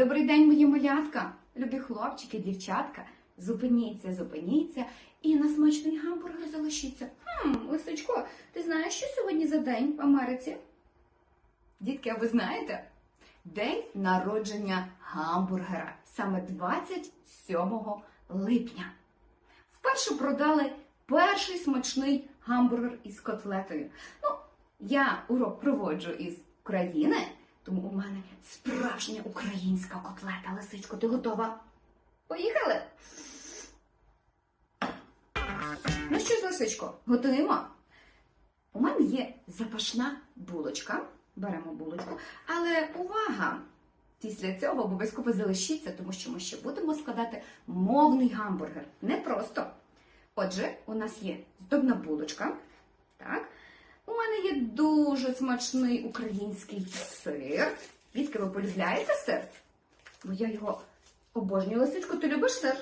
Добрий день, мої малятка, любі хлопчики, дівчатка. Зупиніться, зупиніться і на смачний гамбургер залишіться. Хм, лисичко, ти знаєш, що сьогодні за день в Америці? Дітки, а ви знаєте? День народження гамбургера саме 27 липня. Вперше продали перший смачний гамбургер із котлетою. Ну, я урок проводжу із України, тому у мене справжня українська котлета. Лисичко, ти готова? Поїхали? Ну що ж, лисичко, готуємо? У мене є запашна булочка. Беремо булочку. Але увага! Після цього обов'язково залишіться, тому що ми ще будемо складати мовний гамбургер. Не просто. Отже, у нас є здобна булочка. Так. У мене є дуже смачний український сир. Відки ви полюбляєте сир? Бо я його обожнюю. Лисичку, ти любиш сир?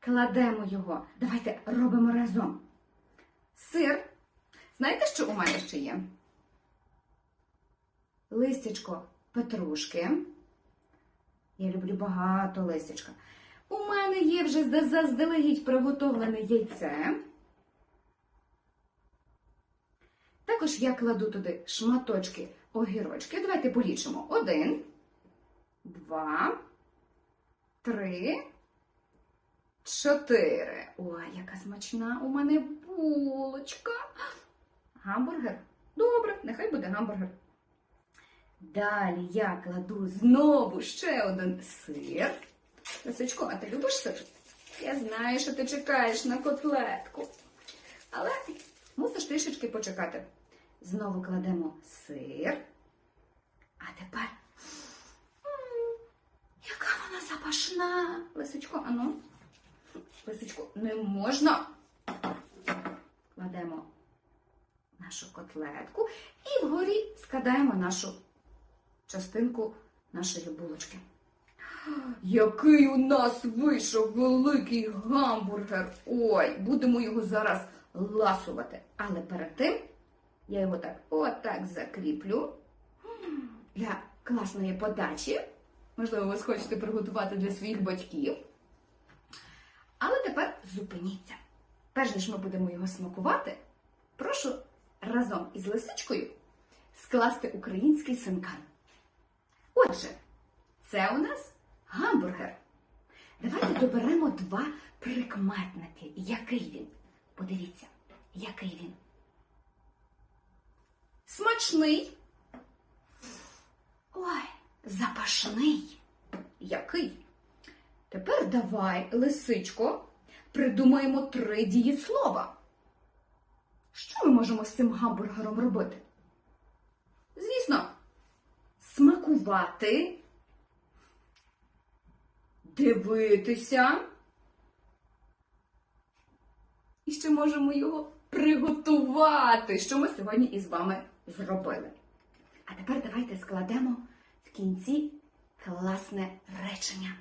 Кладемо його. Давайте робимо разом. Сир. Знаєте, що у мене ще є? Листячко петрушки. Я люблю багато листячка. У мене є вже заздалегідь приготовлене яйце. Також я кладу туди шматочки огірочки. Давайте полічимо. Один, два, три, чотири. Ой, яка смачна у мене булочка. Гамбургер. Добре, нехай буде гамбургер. Далі я кладу знову ще один сир. Лисичко, а ти любиш сир? Я знаю, що ти чекаєш на котлетку. Але мусиш трішечки почекати. Знову кладемо сир. А тепер. Яка вона запашна. Лисичко, ану. Лисичко, не можна. Кладемо нашу котлетку і вгорі складаємо нашу частинку нашої булочки. Який у нас вийшов великий гамбургер! Ой, будемо його зараз ласувати. Але перед тим я його так отак закріплю для класної подачі. Можливо, ви хочете приготувати для своїх батьків. Але тепер зупиніться. Перш ніж ми будемо його смакувати, прошу разом із лисичкою скласти український синкан. Отже, це у нас гамбургер. Давайте доберемо два прикметники. Який він? Подивіться, який він. Смачний. Ой, запашний. Який? Тепер давай, лисичко, придумаємо три дієслова. Що ми можемо з цим гамбургером робити? Звісно, смакувати, дивитися. І ще можемо його приготувати, що ми сьогодні із вами зробили. А тепер давайте складемо в кінці класне речення.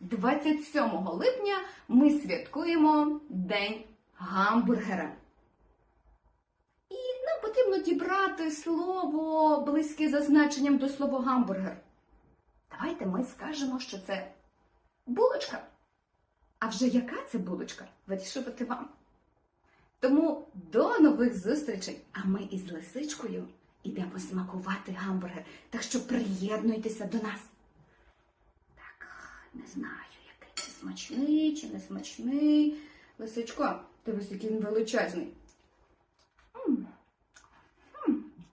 27 липня ми святкуємо День гамбургера. І нам потрібно дібрати слово близьке за значенням до слова гамбургер. Давайте ми скажемо, що це булочка. А вже яка це булочка? Вирішувати вам. Тому до нових зустрічей! А ми із лисичкою йдемо смакувати гамбургер. Так що приєднуйтеся до нас. Так, не знаю, який це смачний чи не смачний. Лисичко, дивись, який він величезний.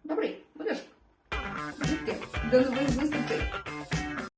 Добрий, будеш? До нових зустрічей!